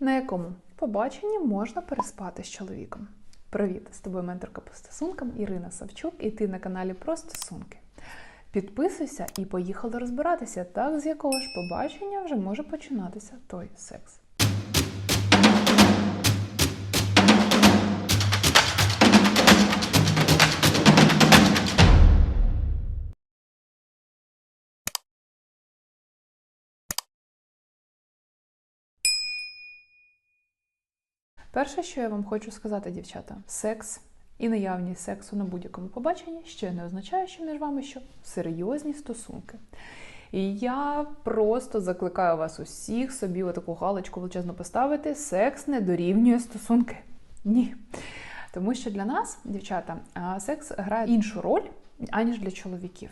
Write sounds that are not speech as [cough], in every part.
на якому побаченні можна переспати з чоловіком. Привіт! З тобою менторка по стосункам Ірина Савчук, і ти на каналі Про стосунки. Підписуйся і поїхали розбиратися, так з якого ж побачення вже може починатися той секс. Перше, що я вам хочу сказати, дівчата, секс і наявність сексу на будь-якому побаченні ще не означає, що між вами що серйозні стосунки. І я просто закликаю вас усіх собі отаку галочку величезно поставити: секс не дорівнює стосунки. Ні. Тому що для нас, дівчата, секс грає іншу роль, аніж для чоловіків.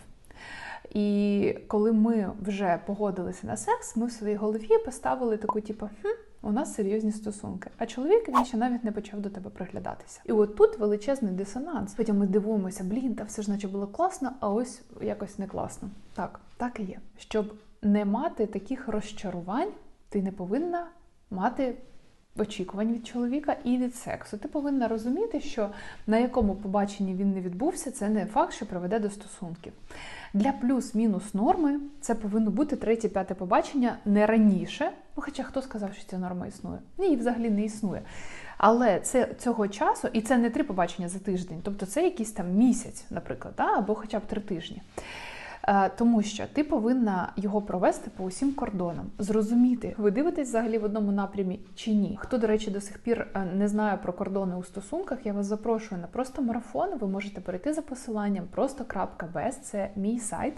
І коли ми вже погодилися на секс, ми в своїй голові поставили таку, типу, хм, у нас серйозні стосунки. А чоловік він ще навіть не почав до тебе приглядатися. І от тут величезний дисонанс. Потім ми дивуємося, блін, та все ж наче було класно, а ось якось не класно. Так, так і є. Щоб не мати таких розчарувань, ти не повинна мати. Очікувань від чоловіка і від сексу. Ти повинна розуміти, що на якому побаченні він не відбувся, це не факт, що приведе до стосунків. Для плюс-мінус норми це повинно бути третє-п'яте побачення не раніше. Ну, хоча хто сказав, що ця норма існує? Ні, взагалі не існує. Але це цього часу, і це не три побачення за тиждень, тобто це якийсь там місяць, наприклад, да? або хоча б три тижні. Е, Тому що ти повинна його провести по усім кордонам, зрозуміти, ви дивитесь взагалі в одному напрямі чи ні. Хто, до речі, до сих пір е, не знає про кордони у стосунках, я вас запрошую на просто марафон. Ви можете перейти за посиланням просто.без, це мій сайт,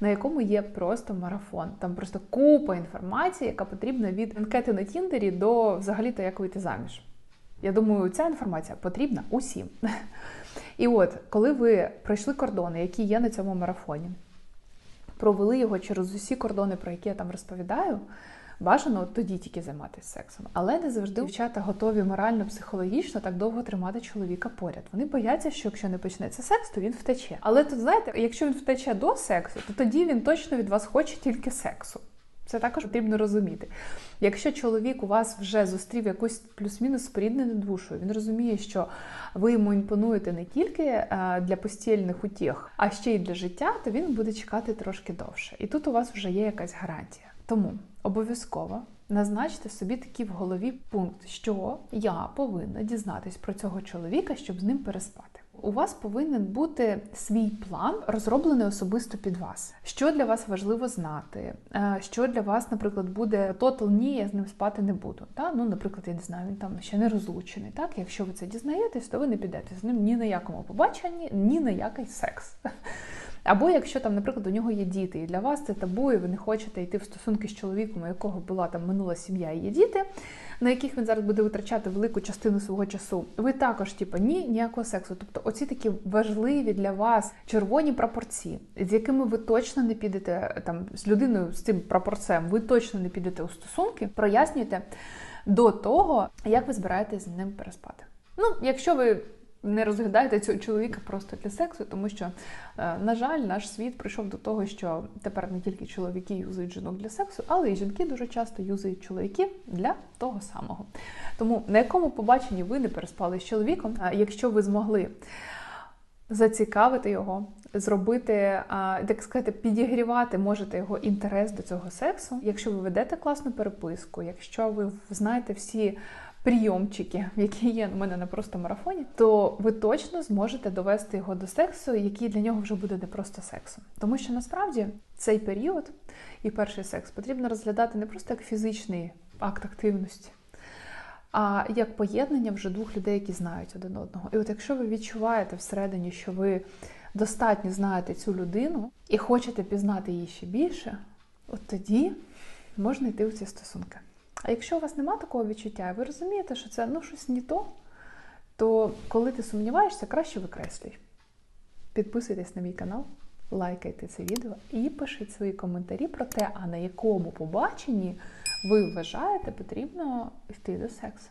на якому є просто марафон. Там просто купа інформації, яка потрібна від анкети на Тіндері до взагалі-то як вийти заміж. Я думаю, ця інформація потрібна усім. [laughs] І от, коли ви пройшли кордони, які є на цьому марафоні, провели його через усі кордони, про які я там розповідаю, бажано тоді тільки займатися сексом. Але не завжди дівчата готові морально, психологічно так довго тримати чоловіка поряд. Вони бояться, що якщо не почнеться секс, то він втече. Але тут, знаєте, якщо він втече до сексу, то тоді він точно від вас хоче тільки сексу. Це також потрібно розуміти. Якщо чоловік у вас вже зустрів якусь плюс-мінус споріднену душу, він розуміє, що ви йому імпонуєте не тільки е, для постільних утіх, а ще й для життя, то він буде чекати трошки довше. І тут у вас вже є якась гарантія. Тому обов'язково назначте собі такий в голові пункт, що я повинна дізнатись про цього чоловіка, щоб з ним переспати. У вас повинен бути свій план, розроблений особисто під вас. Що для вас важливо знати? Е, Що для вас, наприклад, буде тотал ні, я з ним спати не буду. Та? Ну, наприклад, я не знаю, він там ще не розлучений. Так, якщо ви це дізнаєтесь, то ви не підете з ним ні на якому побаченні, ні на який секс. Або якщо там, наприклад, у нього є діти, і для вас це табу, і ви не хочете йти в стосунки з чоловіком, у якого була там минула сім'я і є діти, на яких він зараз буде витрачати велику частину свого часу. Ви також, типу, ні, ніякого сексу. Тобто, оці такі важливі для вас червоні прапорці, з якими ви точно не підете там з людиною з цим прапорцем, ви точно не підете у стосунки, прояснюйте до того, як ви збираєтесь з ним переспати. Ну, якщо ви не розглядаєте цього чоловіка просто для сексу, тому що, е, на жаль, наш світ прийшов до того, що тепер не тільки чоловіки юзають жінок для сексу, але й жінки дуже часто юзають чоловіків для того самого. Тому на якому побаченні ви не переспали з чоловіком, а якщо ви змогли зацікавити його, зробити, так сказати, підігрівати можете його інтерес до цього сексу. Якщо ви ведете класну переписку, якщо ви знаєте всі прийомчики, які є у мене на просто марафоні, то ви точно зможете довести його до сексу, який для нього вже буде не просто сексом. Тому що насправді цей період і перший секс потрібно розглядати не просто як фізичний акт активності. А як поєднання вже двох людей, які знають один одного. І от якщо ви відчуваєте всередині, що ви достатньо знаєте цю людину і хочете пізнати її ще більше, от тоді можна йти у ці стосунки. А якщо у вас нема такого відчуття, і ви розумієте, що це ну щось не то, то коли ти сумніваєшся, краще викреслюй. Підписуйтесь на мій канал, лайкайте це відео і пишіть свої коментарі про те, а на якому побаченні ви вважаєте потрібно йти до сексу.